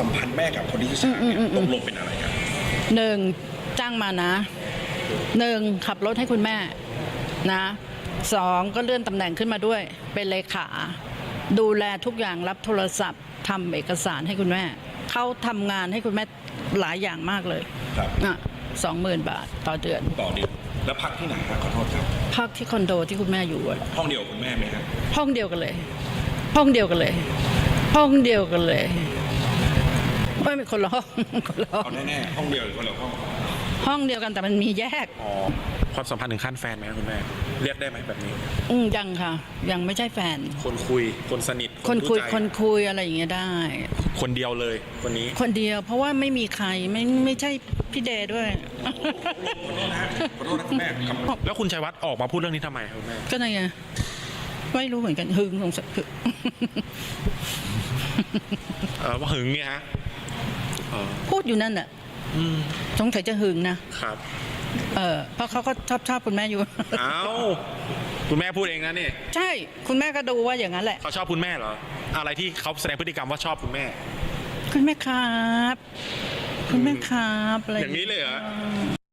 สัมพันธ์แม่กับคนที่ชื่อชาญเนี่ยตกลงเป็นอะไรกันหนึ่งจ้างมานะหนึ่งขับรถให้คุณแม่นะสองก็เลื่อนตำแหน่งขึ้นมาด้วย เป็นเลขา ดูแลทุกอย่างรับโทรศัพท์ทำเอกสารให้คุณแม่เขาทำงานให้คุณแม่หลายอย่างมากเลยครับอะสองหมื่นบาทต่อเดือนต่อเดือนแล้วพักที่ไหนครับขอโทษครับพักที่คอนโดที่คุณแม่อยู่อะห้องเดียวกับคุณแม่ไหมครับห้องเดียวกันเลย ห้องเดียวกันเลย ห้องเดียวกันเลย ไม่เป็นคนละห้องคนละห้องเอาแน่ๆห้องเดียวหรือคนละห้องห้องเดียวกันแต่มันมีแยก อ๋อความสัมพันธ์ถึงขั้นแฟนไหมครับคุณแม่เรียกได้ไหมแบบนี้ อืมยังค่ะ ยังไม่ใช่แฟน คนคุยคนสนิทคนคุยรู้ใจคนคุยอะไรอย่างเงี้ยได้ คนเดียวเลยคนนี้ คนเดียวเพราะว่าไม่มีใครไม่ไม่ใช่พี่เดย์ด้วย ขอโทษนะฮะขอโทษนะคุณแม่ครับแล้วคุณชัยวัฒน์ออกมาพูดเรื่องนี้ทำไมครับคุณแม่ ก็ไงไม่รู้เหมือนกันหึงสงสัยหึง เออว่าหึงเนี่ยฮะเออ พูดอยู่นั่นแหละอืมสงสัยจะหึงนะครับ เออเพราะเขาก็ชอบชอบคุณแม่อยู่ เอ้าคุณแม่พูดเองนะนี่ ใช่ คุณแม่ก็ดูว่าอย่างนั้นแหละ เขาชอบคุณแม่เหรอ อะไรที่เขาแสดงพฤติกรรมว่าชอบคุณแม่ คุณแม่ครับ คุณแม่ครับอะไรอย่างนี้เลยเหรองี้